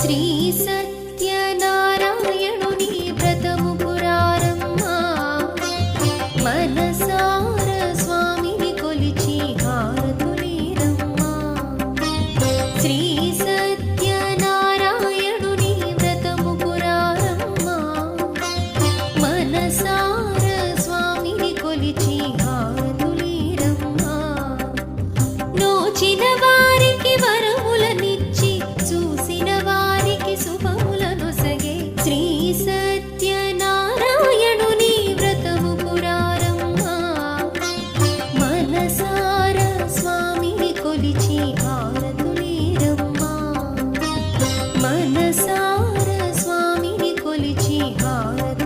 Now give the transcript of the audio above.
శ్రీ సత్యనారాయణుని వ్రతము పురారమ్మ. మనసార స్వామిని కొలిచి హారతులేరమ్మా శ్రీ సత్యనారాయణుని వ్రతము పురారమ్మ. మనసా మనసార స్వామిని కొలిచి హారతి